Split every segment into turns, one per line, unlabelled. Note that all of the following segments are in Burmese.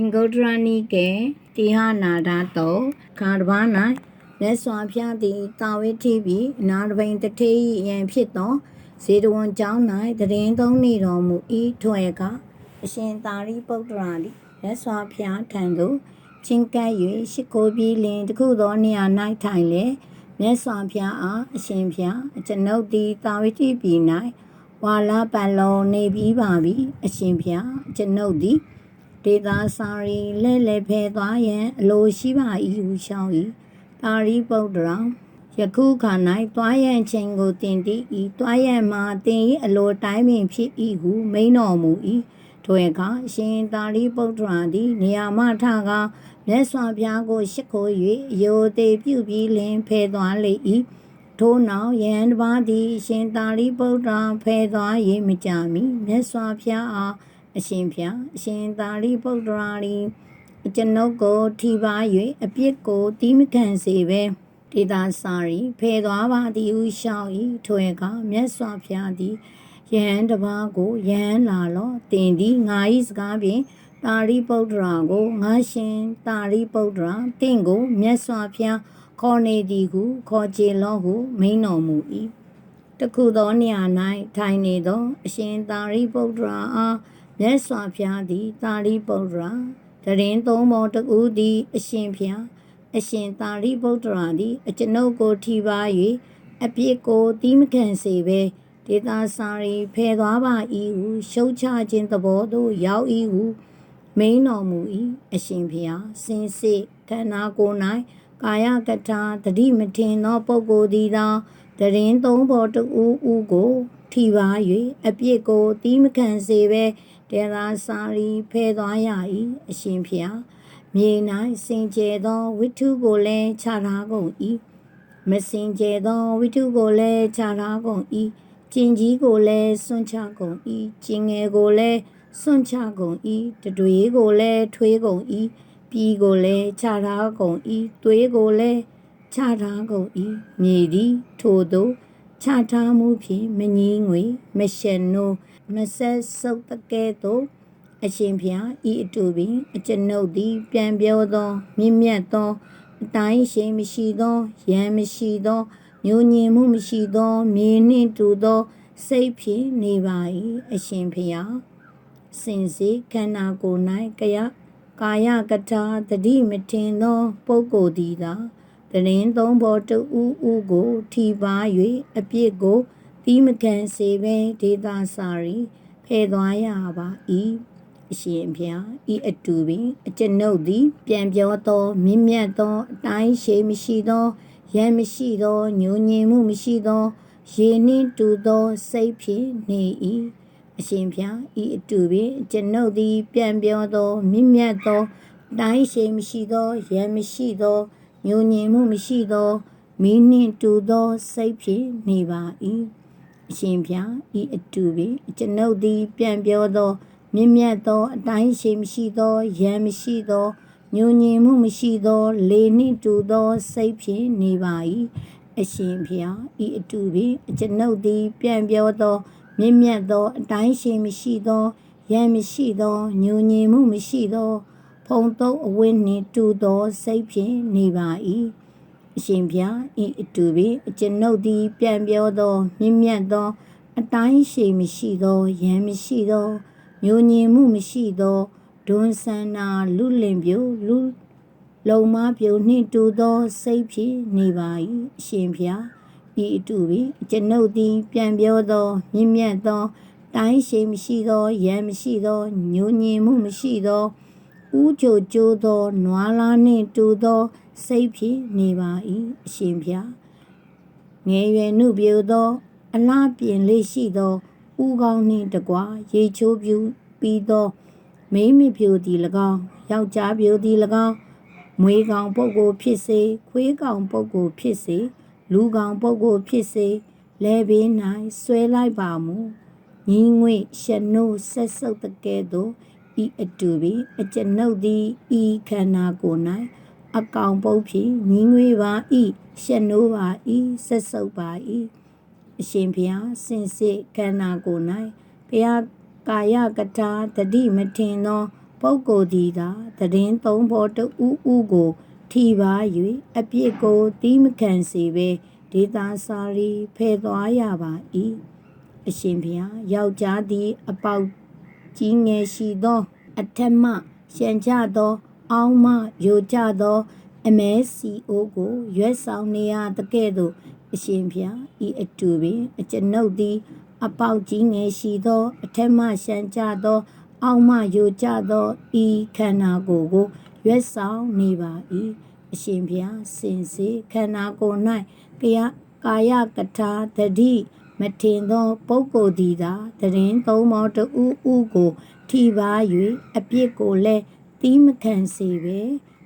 င်္ဂုတ္တရနိကေတိဟနာဒတောခါတဘာ၌လက်စွာဖျားသည်တာဝိထိပြီးအနာတပိန်တထေးယံဖြစ်သောဇေတဝန်ကျောင်း၌တရင်သုံးနေတော်မူ၏ထွေကအရှင်သာရိပုတ္တရာသည်လက်စွာဖျားထံသို့ချင်းကပ်၍ရှိခိုးပြီးလင်တခုသောနေရာ၌ထိုင်လေမြတ်စွာဘုရားအားအရှင်ဘုရားအကျွန်ုပ်သည်တာဝိတိပြည်၌ဝါလာပတ်လုံးနေပြီးပါပြီအရှင်ဘုရားအကျွန်ုပ်သည် ဒေတာစာရီလဲလဲဖဲသွားရန်အလိုရှိပါ၏ဟုရှောင်း၏တာရီပုတ္တရာယခုခါ၌သွားရန်ချိန်ကိုတင်တည်၏သွားရန်မှာတင်၏အလိုတိုင်းပင်ဖြစ်၏ဟုမိန်တော်မူ၏ထိုအခါအရှင်တာရီပုတ္တရာသည်နေရာမှထကားမြတ်စွာဘုရားကိုရှိခိုး၍ယောသေးပြုပြီးလင်ဖဲသွားလေ၏ထို့နောက်ယဟန်တစ်ပါးသည်အရှင်သာရိပုတ္တရာဖဲသွား၍မကြမီမြတ်စွာဘုရားအား အရှင်ဘုရားအရှင်သာရိပုတ္တရာသည်အကျွန်ုပ်ကိုထိပါ၍အပြစ်ကိုတီးမခံစေပဲဒေတာစာရီဖဲသွားပါသည်ဟုရှောင်း၏ထိုအခါမြတ်စွာဘုရားသည်ယဟန်တစ်ပါးကိုယဟန်လာလောတင်သည်ငါ၏စကားဖြင့်တာရိပုတ္တရာကိုငါရှင်တာရိပုတ္တရာတင့်ကိုမြတ်စွာဘုရားခေါ်နေသည်ဟုခေါ်ကြလောဟုမိန်တော်မူ၏တခုသောနေရာ၌ထိုင်နေသော အရှင်တာရိပုတ္တရာအား မြတ်စွာဘုရားသည်တာရိပုတ္တရာတရင်သုံးပေါ်တူသည် အရှင်ဘုရားအရှင်တာရိပုတ္တရာသည် အကျွန်ုပ်ကိုထိပါ၍အပြစ်ကိုတီးမခံစေဘဲဒေတာစာရီဖယ်သွားပါ၏ဟုရှုတ်ချခြင်းသဘောသို့ရောက်၏ဟုမိန်တော်မူ၏အရှင်ဘုရားစင်စစ်ခန္ဓာကိုယ်၌ကာယကထာတတိမထင်သောပုဂ္ဂိုလ်သည်သာတရင်သုံးပေါ်တူဦးကို ထိပါ၍အပြစ်ကိုတီးမခံစေဘဲ တေရာစာရီဖဲသွားရ၏အရှင်ဖျားမြေ၌စင်ကြယ်သောဝိထုကိုလည်းခြားထားကုန်၏မစင်ကြယ်သောဝိထုကိုလည်းခြားထားကုန်၏ကျင်ကြီးကိုလည်းစွန့်ချကုန်၏ကျင်ငယ်ကိုလည်းစွန့်ချကုန်၏တတွေးကိုလည်းထွေးကုန်၏ပြည်ကိုလည်းခြားထားကုန်၏သွေးကိုလည်းခြားထားကုန်၏မြေသည်ထိုသို့ခြားထားမှုဖြင့်မငီးငွေမရှက်နိုး မဆက်ဆုပ်တကဲ့သို့အရှင်ဖျားဤအတူပင်အကျွန်ုပ်သည် ပြန်ပြောသောမြင့်မြတ်သောအတိုင်းရှိန်မရှိသောရန်မရှိသောညဉ့်ညင်မှုမရှိသော မြေနှင့်တူသော စိတ်ဖြင့်နေပါ၏အရှင်ဖျားစင်စေခန္ဓာကိုယ်၌ကယကာယကထာတတိမထင်သော ပုဂ္ဂိုလ်သည်သာတရင်သုံးဘောတူဦးဦးကို ထိပါ၍အပြစ်ကို တီးမကန်စေဘဲဒေတာစာရီဖဲသွားရပါ၏အရှင်ဘုရားဤအတူပင်အကျွန်ုပ်သည် ပြန်ပြောသောမြင့်မြတ်သောအတိုင်းရှိမရှိသောရန်မရှိသောညဉ့်ညင်မှုမရှိသောရေနှင့်တူသောစိတ်ဖြင့်နေ၏အရှင်ဘုရားဤအတူပင်ကျွန်ုပ်သည် ပြန်ပြောသောမြင့်မြတ်သောအတိုင်းရှိမရှိသောရန်မရှိသောညဉ့်ညင်မှုမရှိသောမိနှင့်တူသောစိတ်ဖြင့်နေပါ၏ အရှင်ဘုရားဤအတူပင်ကျွန်ုပ်သည် ပြန်ပြောသောမြင့်မြတ်သော အတိုင်းရှိမရှိသောရန်မရှိသောညဉ့်ညင်မှုမရှိသော လေနှင့်တူသော စိတ်ဖြင့်နေပါ၏အရှင်ဘုရားဤအတူပင်ကျွန်ုပ်သည် ပြန်ပြောသောမြင့်မြတ်သော အတိုင်းရှိမရှိသောရန်မရှိသောညဉ့်ညင်မှုမရှိသော ဖုံသုံးအဝိနှင့်တူသော စိတ်ဖြင့်နေပါ၏ အရှင်ဘုရားဤအတူပင်အကျွန်ုပ်သည် ပြန်ပြောသောမြင့်မြတ်သော အတိုင်းရှိမရှိသောရန်မရှိသောမျိုးညင်မှုမရှိသောဒွန်ဆန္နာလူလင်ပြိုလူလုံမပြိုနှင့်တူသော စိတ်ဖြင့်နေပါ၏အရှင်ဘုရားဤအတူပင်ကျွန်ုပ်သည် ပြန်ပြောသောမြင့်မြတ်သောတိုင်းရှိမရှိသောရန်မရှိသောညဉ့်ညင်မှုမရှိသောဥချိုကျိုးသောနွားလားနှင့်တူသော စိတ်ဖြင့်နေပါ၏အရှင်ဘုရားငယ်ရွယ်နှုတ်ပြသော အလားပြင်လေးရှိသောဥကောင်းနှင့်တကွာရေချိုးပြူပြီးသောမိမိပြိုသည်၎င်းယောက်ျားပြိုသည်၎င်းမွေကောင်ပုဂ္ဂိုလ်ဖြစ်စေခွေးကောင်ပုဂ္ဂိုလ်ဖြစ်စေလူကောင်ပုဂ္ဂိုလ်ဖြစ်စေလဲဘေး၌ဆွဲလိုက်ပါမူညီငွေရှနိုးဆက်ဆုပ်တကဲ့သို့ဤအတူပင်အကျွန်ုပ်သည်ဤခန္ဓာကိုယ်၌ အကောင်ပုတ်ဖြင့်ညီငွေပါဤရှနိုးပါဤဆက်ဆုပ်ပါဤအရှင်ဘုရားစင်စစ်ခန္ဓာကိုယ်၌ဘုရားကာယကထာတတိမထင်သော ပုဂ္ဂိုလ်သည်သာတည်င်းသုံးဖို့တူဥဥကိုထိပါ၍အပြစ်ကိုတီးမခံစေဘဲဒေတာစာရီဖယ်သွားရပါ၏အရှင်ဘုရားယောက်ျားသည် အပေါက်ကြီးငယ်ရှိသော အထက်မှရှံကြသော အောင်းမှယိုကြသောအမဲစီအိုကိုရွက်ဆောင်နေရတကဲ့သို့အရှင်ဘုရားဤအတူပင်အကျွန်ုပ်သည် အပေါက်ကြီးငယ်ရှိသော အထက်မှရှံကြသော အောက်မှယိုကြသောဤခန္ဓာကိုယ်ကိုရွက်ဆောင်နေပါ၏အရှင်ဘုရားစင်စေခန္ဓာကိုယ်၌ကယကာယကထာတတိမထင်သော ပုဂ္ဂိုလ်သည်သာတရင်သုံးမောတူဥဥကို ထိပါ၍အပြစ်ကိုလည်း တီးမခံစေပဲ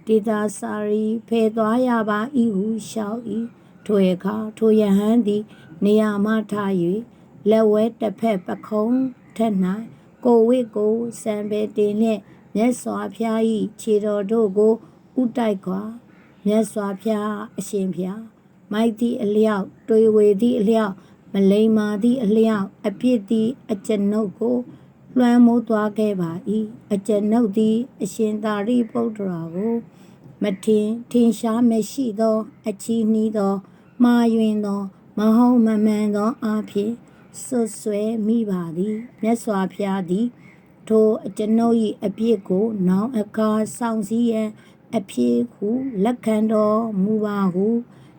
ဒေတာစာရီဖယ်သွားရပါ၏ဟုရှောက်၏ထိုအခါထိုယဟန်သည် နေရာမှထား၍လက်ဝဲတစ်ဖက်ပခုံးထက်၌ကိုဝိကိုစံပေတင်နှင့်မြတ်စွာဘုရား၏ခြေတော်တို့ကိုဥတိုက်ခွာမြတ်စွာဘုရားအရှင်ဘုရားမိုက်သည့်အလျောက်တွေဝေသည့်အလျောက်မလိမ္မာသည့်အလျောက်အပြစ်သည်အကျွန်ုပ်ကို လွှမ်းမိုးသွားခဲ့ပါ၏အကျွန်ုပ်သည် အရှင်သာရိပုတ္တရာကိုမထင်ထင်ရှားမရှိသော အချီးနှီးသောမှားယွင်းသော မဟုတ်မမှန်သောအဖြစ်ဆွတ်ဆွဲမိပါသည်မြတ်စွာဘုရားသည် ထိုအကျွန်ုပ်၏အပြစ်ကို နောင်အခါဆောင်စည်းရန်အဖြစ်ဟုလက်ခံတော်မူပါဟု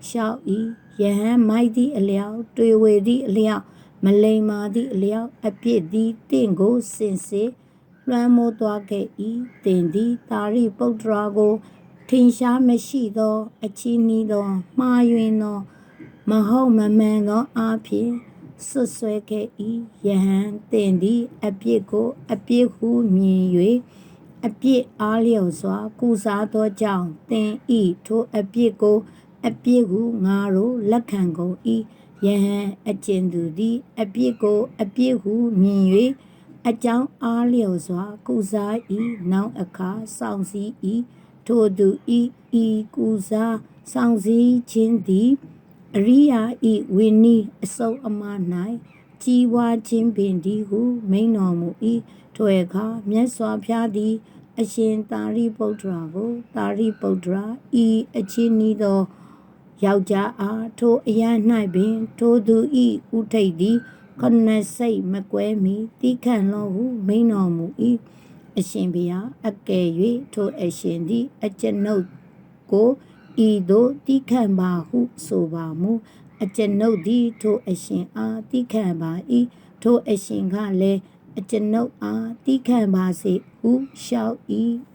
ရှောက်၏ယဟန်မိုက်သည့်အလျောက်တွေ့ဝေသည့်အလျောက် မလိမ္မာသည့်အလျောက်အပြစ်သည်တင့်ကိုစင်စစ်လွှမ်းမိုးသွားခဲ့၏တင်သည်တာရိပုတ္တရာကို ထင်ရှားမရှိသော အချီးနှီးသောမှားယွင်းသော မဟုတ်မမှန်သောအဖြစ်ဆွတ်ဆွဲခဲ့၏ယဟန်တင်သည်အပြစ်ကို အပြစ်ဟုမြင်၍အပြစ်အားလျော်စွာ ကုစားသောကြောင့်သင်ဤထိုအပြစ်ကို အပြစ်ဟုငါတို့လက်ခံကုန်၏ ယဟန်အကျဉ်သူသည် အပြစ်ကိုအပြစ်ဟုမြင်၍အကြောင်းအားလျော်စွာ ကုစား၏နောက်အခါဆောင်စည်း၏ထိုသူဤဤကုစားဆောင်စည်းခြင်းသည်အရိယာဤဝိနည်းအစုံအမ၌ကြီးဝါခြင်းပင်ဒီဟုမိန်တော်မူ၏ထိုအခါမြတ်စွာဘုရားသည် အရှင်သာရိပုတ္တရာကိုသာရိပုတ္တရာဤအချင်းဤသော ယောက်ျားအားထိုအရာ၌ပင် ထိုသူဤဥထိတ်သည်ခဏစိတ်မကွဲမီတိခံလောဟုမိန်တော်မူ၏အရှင်ဘုရားအကယ်၍ထိုအရှင်သည် အကျွန်ုပ်ကိုဤသို့တိခံပါဟုဆိုပါမူအကျွန်ုပ်သည်ထိုအရှင်အားတိခံပါ၏ထိုအရှင်ကလည်းအကျွန်ုပ်အားတိခံပါစေဟုလျှောက်၏